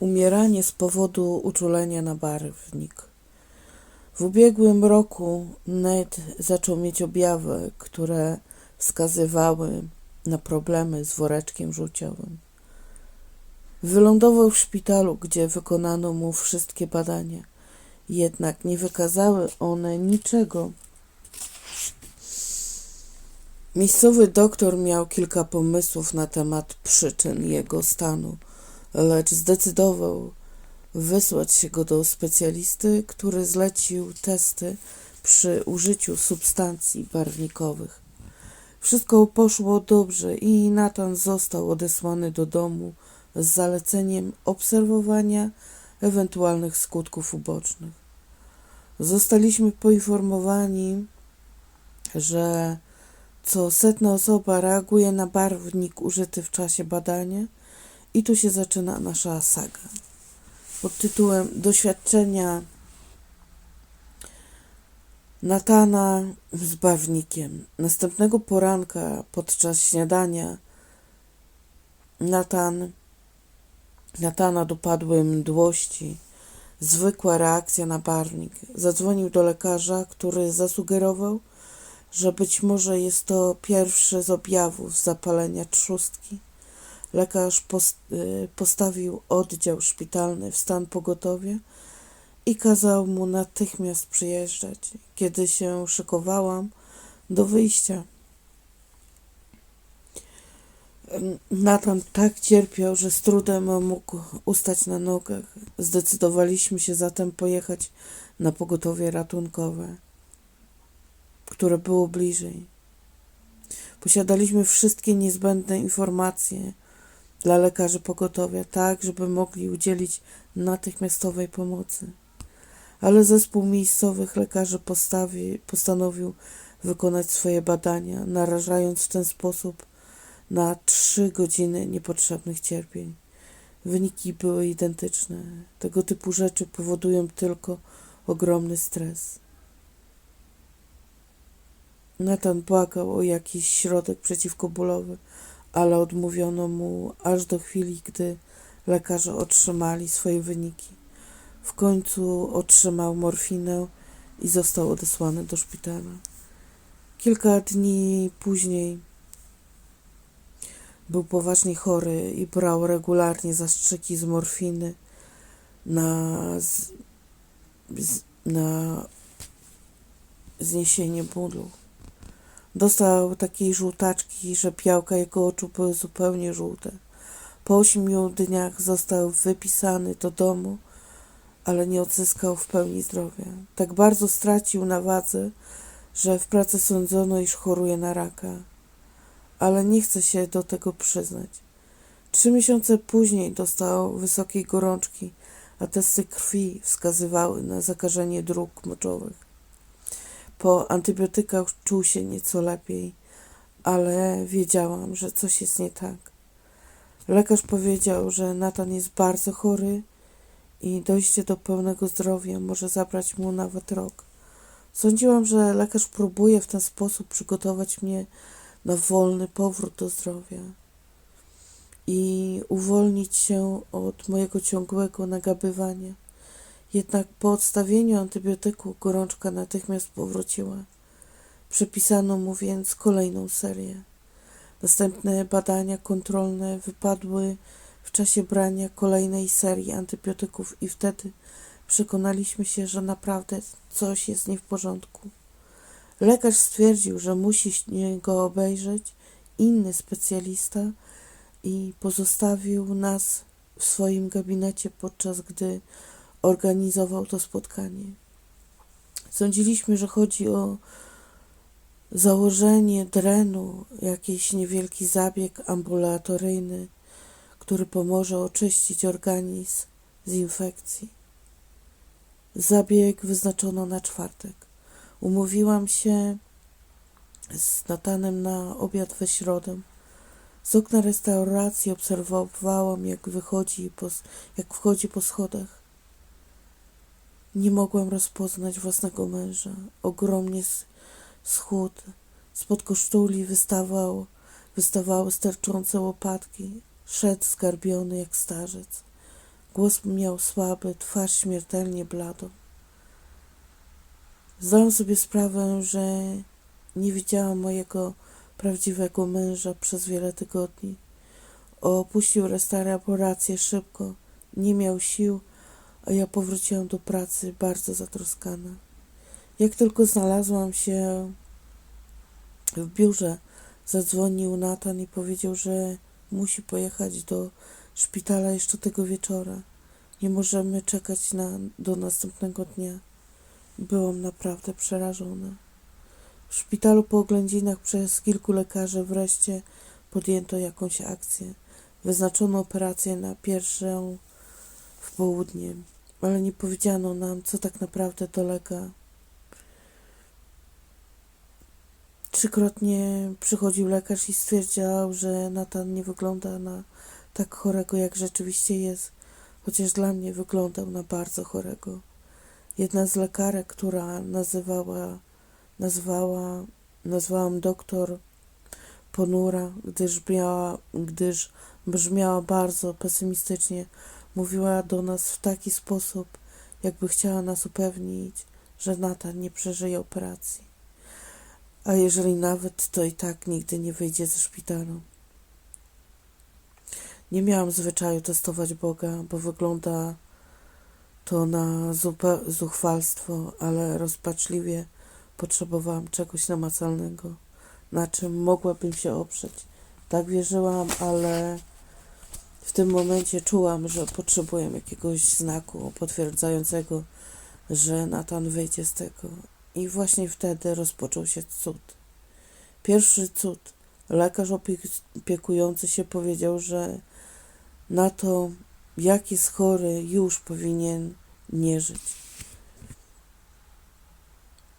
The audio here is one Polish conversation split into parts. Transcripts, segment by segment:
Umieranie z powodu uczulenia na barwnik. W ubiegłym roku Ned zaczął mieć objawy, które wskazywały na problemy z woreczkiem żółciowym. Wylądował w szpitalu, gdzie wykonano mu wszystkie badania, jednak nie wykazały one niczego. Miejscowy doktor miał kilka pomysłów na temat przyczyn jego stanu, lecz zdecydował wysłać się go do specjalisty, który zlecił testy przy użyciu substancji barwnikowych. Wszystko poszło dobrze i Nathan został odesłany do domu z zaleceniem obserwowania ewentualnych skutków ubocznych. Zostaliśmy poinformowani, że co setna osoba reaguje na barwnik użyty w czasie badania i tu się zaczyna nasza saga. Pod tytułem Doświadczenia Natana z barwnikiem. Następnego poranka podczas śniadania Natan, Natana dopadły mdłości, zwykła reakcja na barwnik. Zadzwonił do lekarza, który zasugerował, że być może jest to pierwszy z objawów zapalenia trzustki. Lekarz y, postawił oddział szpitalny w stan pogotowia i kazał mu natychmiast przyjeżdżać. Kiedy się szykowałam do wyjścia, Nathan tak cierpiał, że z trudem mógł ustać na nogach. Zdecydowaliśmy się zatem pojechać na pogotowie ratunkowe, które było bliżej. Posiadaliśmy wszystkie niezbędne informacje dla lekarzy pogotowia, tak żeby mogli udzielić natychmiastowej pomocy. Ale zespół miejscowych lekarzy postawi, postanowił wykonać swoje badania, narażając w ten sposób na trzy godziny niepotrzebnych cierpień. Wyniki były identyczne. Tego typu rzeczy powodują tylko ogromny stres. Nathan płakał o jakiś środek przeciwkobólowy, ale odmówiono mu aż do chwili, gdy lekarze otrzymali swoje wyniki. W końcu otrzymał morfinę i został odesłany do szpitala. Kilka dni później był poważnie chory i brał regularnie zastrzyki z morfiny na, z, na zniesienie bólu. Dostał takiej żółtaczki, że białka jego oczu były zupełnie żółte. Po ośmiu dniach został wypisany do domu, ale nie odzyskał w pełni zdrowia. Tak bardzo stracił na wadze, że w pracy sądzono, iż choruje na raka. Ale nie chce się do tego przyznać. Trzy miesiące później dostał wysokiej gorączki, a testy krwi wskazywały na zakażenie dróg moczowych. Po antybiotykach czuł się nieco lepiej, ale wiedziałam, że coś jest nie tak. Lekarz powiedział, że Natan jest bardzo chory i dojście do pełnego zdrowia może zabrać mu nawet rok. Sądziłam, że lekarz próbuje w ten sposób przygotować mnie na wolny powrót do zdrowia i uwolnić się od mojego ciągłego nagabywania. Jednak po odstawieniu antybiotyku gorączka natychmiast powróciła. Przepisano mu więc kolejną serię. Następne badania kontrolne wypadły w czasie brania kolejnej serii antybiotyków i wtedy przekonaliśmy się, że naprawdę coś jest nie w porządku. Lekarz stwierdził, że musi go obejrzeć inny specjalista i pozostawił nas w swoim gabinecie, podczas gdy organizował to spotkanie. Sądziliśmy, że chodzi o założenie drenu, jakiś niewielki zabieg ambulatoryjny, który pomoże oczyścić organizm z infekcji. Zabieg wyznaczono na czwartek. Umówiłam się z Natanem na obiad we środę. Z okna restauracji obserwowałam, jak wychodzi po, jak wchodzi po schodach. Nie mogłem rozpoznać własnego męża. Ogromnie schód. Spod kosztuli wystawał, wystawały sterczące łopatki. Szedł zgarbiony jak starzec. Głos miał słaby, twarz śmiertelnie bladą. Zdałam sobie sprawę, że nie widziałam mojego prawdziwego męża przez wiele tygodni. Opuścił restaurację szybko, nie miał sił, a ja powróciłam do pracy bardzo zatroskana. Jak tylko znalazłam się w biurze, zadzwonił Natan i powiedział, że musi pojechać do szpitala jeszcze tego wieczora. Nie możemy czekać na, do następnego dnia. Byłam naprawdę przerażona. W szpitalu po oględzinach przez kilku lekarzy wreszcie podjęto jakąś akcję. Wyznaczono operację na pierwszą w południe, ale nie powiedziano nam, co tak naprawdę dolega. Trzykrotnie przychodził lekarz i stwierdzał, że Natan nie wygląda na tak chorego, jak rzeczywiście jest, chociaż dla mnie wyglądał na bardzo chorego. Jedna z lekarek, która nazywała, nazwała, nazwałam doktor ponura, gdyż, miała, gdyż brzmiała bardzo pesymistycznie, mówiła do nas w taki sposób, jakby chciała nas upewnić, że Natan nie przeżyje operacji. A jeżeli nawet, to i tak nigdy nie wyjdzie ze szpitalu. Nie miałam zwyczaju testować Boga, bo wygląda to na zuchwalstwo, ale rozpaczliwie potrzebowałam czegoś namacalnego, na czym mogłabym się oprzeć. Tak wierzyłam, ale tym momencie czułam, że potrzebuję jakiegoś znaku potwierdzającego, że Natan wyjdzie z tego. I właśnie wtedy rozpoczął się cud. Pierwszy cud. Lekarz opiekujący się powiedział, że na to, jak jest chory, już powinien nie żyć.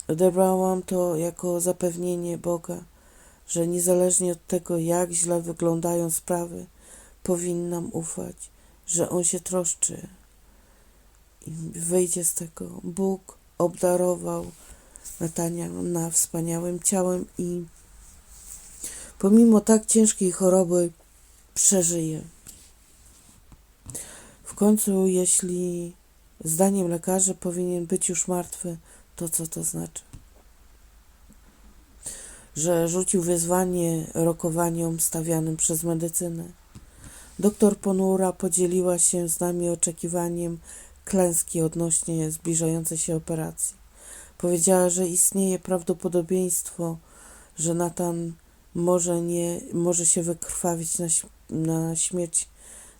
Odebrałam to jako zapewnienie Boga, że niezależnie od tego, jak źle wyglądają sprawy, powinnam ufać, że On się troszczy i wyjdzie z tego. Bóg obdarował Natania na wspaniałym ciałem i pomimo tak ciężkiej choroby przeżyje. W końcu, jeśli zdaniem lekarzy powinien być już martwy, to co to znaczy? Że rzucił wyzwanie rokowaniom stawianym przez medycynę. Doktor Ponura podzieliła się z nami oczekiwaniem klęski odnośnie zbliżającej się operacji. Powiedziała, że istnieje prawdopodobieństwo, że Natan może, nie, może się wykrwawić na, na śmierć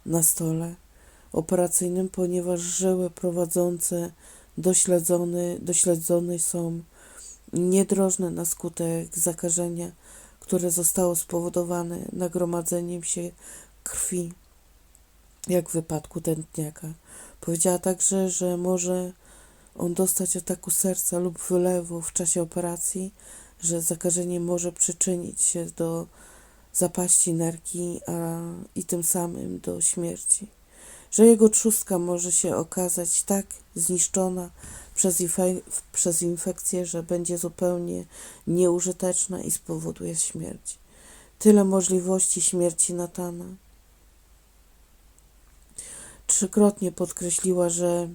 na stole operacyjnym, ponieważ żyły prowadzące dośledzone, dośledzone są niedrożne na skutek zakażenia, które zostało spowodowane nagromadzeniem się krwi, jak w wypadku tętniaka. Powiedziała także, że może on dostać ataku serca lub wylewu w czasie operacji, że zakażenie może przyczynić się do zapaści nerki a, i tym samym do śmierci że jego trzustka może się okazać tak zniszczona przez, przez infekcję, że będzie zupełnie nieużyteczna i spowoduje śmierć. Tyle możliwości śmierci Natana. Trzykrotnie podkreśliła, że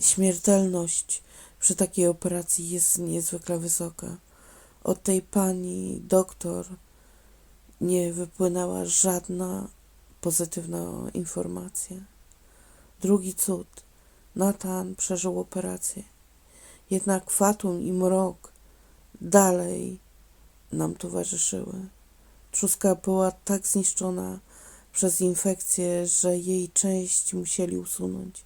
śmiertelność przy takiej operacji jest niezwykle wysoka. Od tej pani doktor nie wypłynęła żadna pozytywna informacja. Drugi cud. Natan przeżył operację. Jednak fatum i mrok dalej nam towarzyszyły. Truska była tak zniszczona przez infekcję, że jej część musieli usunąć.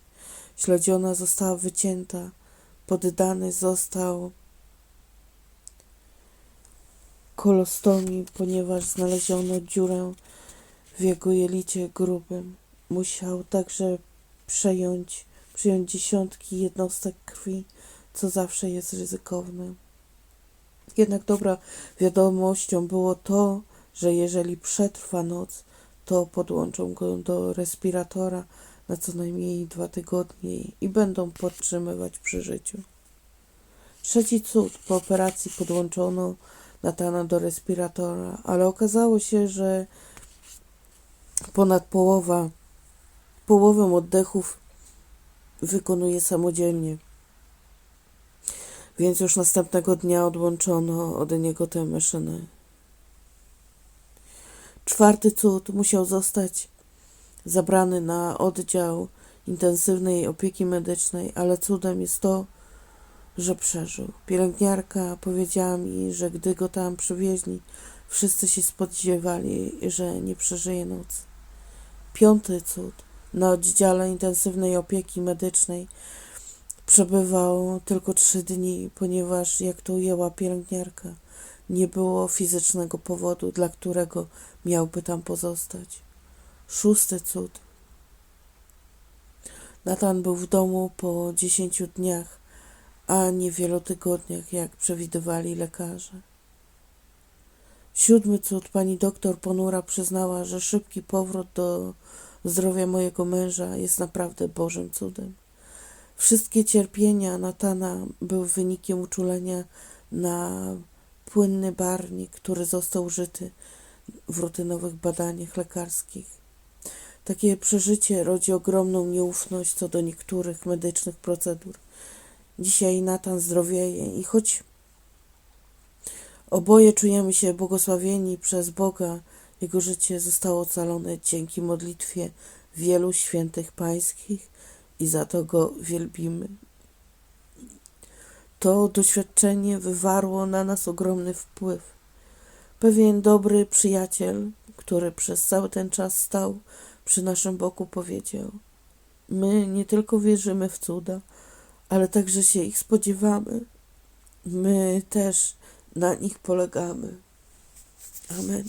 Śledziona została wycięta, poddany został kolostomii, ponieważ znaleziono dziurę w jego jelicie grubym. Musiał także przejąć, przyjąć dziesiątki jednostek krwi, co zawsze jest ryzykowne. Jednak dobra wiadomością było to, że jeżeli przetrwa noc, to podłączą go do respiratora na co najmniej dwa tygodnie i będą podtrzymywać przy życiu. Trzeci cud. Po operacji podłączono Natana do respiratora, ale okazało się, że ponad połowa połowę oddechów wykonuje samodzielnie. Więc już następnego dnia odłączono od niego tę maszynę. Czwarty cud musiał zostać zabrany na oddział intensywnej opieki medycznej, ale cudem jest to, że przeżył. Pielęgniarka powiedziała mi, że gdy go tam przywieźli, wszyscy się spodziewali, że nie przeżyje nocy. Piąty cud. Na oddziale intensywnej opieki medycznej przebywał tylko trzy dni, ponieważ, jak to ujęła pielęgniarka, nie było fizycznego powodu, dla którego miałby tam pozostać. Szósty cud. Natan był w domu po dziesięciu dniach, a nie wielu tygodniach, jak przewidywali lekarze. Siódmy cud. Pani doktor Ponura przyznała, że szybki powrót do zdrowia mojego męża jest naprawdę Bożym cudem. Wszystkie cierpienia Natana były wynikiem uczulenia na płynny barwnik, który został użyty w rutynowych badaniach lekarskich. Takie przeżycie rodzi ogromną nieufność co do niektórych medycznych procedur. Dzisiaj Natan zdrowieje i choć oboje czujemy się błogosławieni przez Boga, jego życie zostało ocalone dzięki modlitwie wielu świętych pańskich i za to go wielbimy. To doświadczenie wywarło na nas ogromny wpływ. Pewien dobry przyjaciel, który przez cały ten czas stał przy naszym boku, powiedział: My nie tylko wierzymy w cuda, ale także się ich spodziewamy. My też na nich polegamy. Amen.